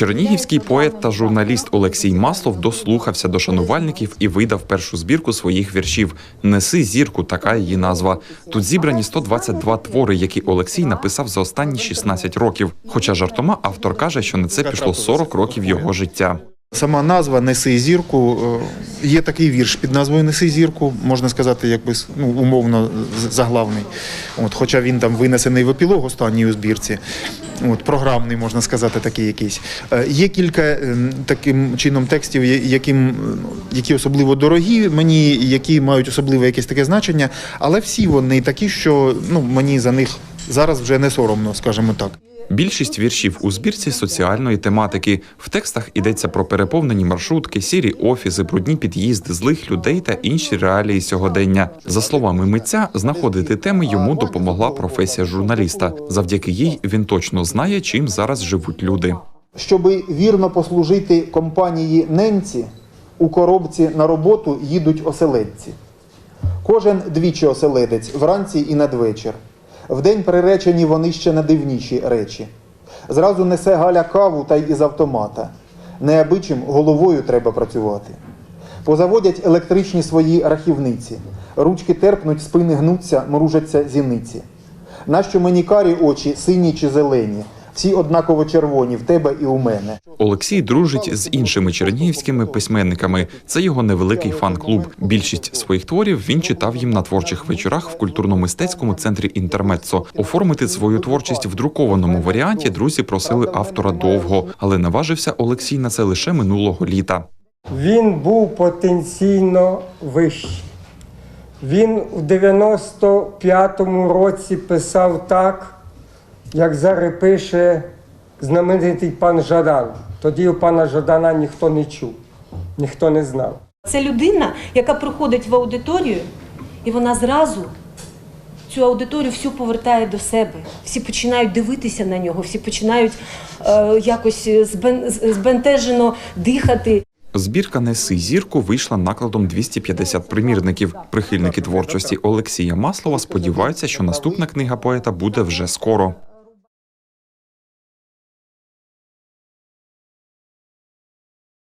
Чернігівський поет та журналіст Олексій Маслов дослухався до шанувальників і видав першу збірку своїх віршів Неси зірку, така її назва. Тут зібрані 122 твори, які Олексій написав за останні 16 років. Хоча жартома автор каже, що на це пішло 40 років його життя. Сама назва Неси зірку. е, Є такий вірш під назвою Неси зірку, можна сказати, якби ну, умовно заглавний. От, хоча він там винесений в епілог останній у збірці. От, програмний, можна сказати, такий якийсь. Е, Є кілька е, таким чином текстів, яким, які особливо дорогі мені, які мають особливе якесь таке значення, але всі вони такі, що ну, мені за них зараз вже не соромно, скажімо так. Більшість віршів у збірці соціальної тематики. В текстах йдеться про переповнені маршрутки, сірі офіси, брудні під'їзди, злих людей та інші реалії сьогодення. За словами митця, знаходити теми йому допомогла професія журналіста. Завдяки їй він точно знає, чим зараз живуть люди. Щоби вірно послужити компанії ненці, у коробці на роботу їдуть оселедці. Кожен двічі оселедець вранці і надвечір. Вдень приречені вони ще на дивніші речі. Зразу несе Галя каву та й із автомата. Неабичим головою треба працювати. Позаводять електричні свої рахівниці. Ручки терпнуть, спини гнуться, мружаться зіниці. Нащо мені карі очі, сині чи зелені? Всі однаково червоні в тебе і у мене. Олексій дружить з іншими чернігівськими письменниками. Це його невеликий фан-клуб. Більшість своїх творів він читав їм на творчих вечорах в культурно-мистецькому центрі Інтермеццо. Оформити свою творчість в друкованому варіанті друзі просили автора довго, але наважився Олексій на це лише минулого літа. Він був потенційно вищий. Він у 95-му році писав так, як зараз пише знаменитий пан Жадан. Тоді у пана Жадана ніхто не чув, ніхто не знав. Це людина, яка приходить в аудиторію, і вона зразу цю аудиторію всю повертає до себе. Всі починають дивитися на нього, всі починають е, якось збен, збентежено дихати. Збірка Неси зірку вийшла накладом 250 примірників. Прихильники творчості Олексія Маслова сподіваються, що наступна книга поета буде вже скоро.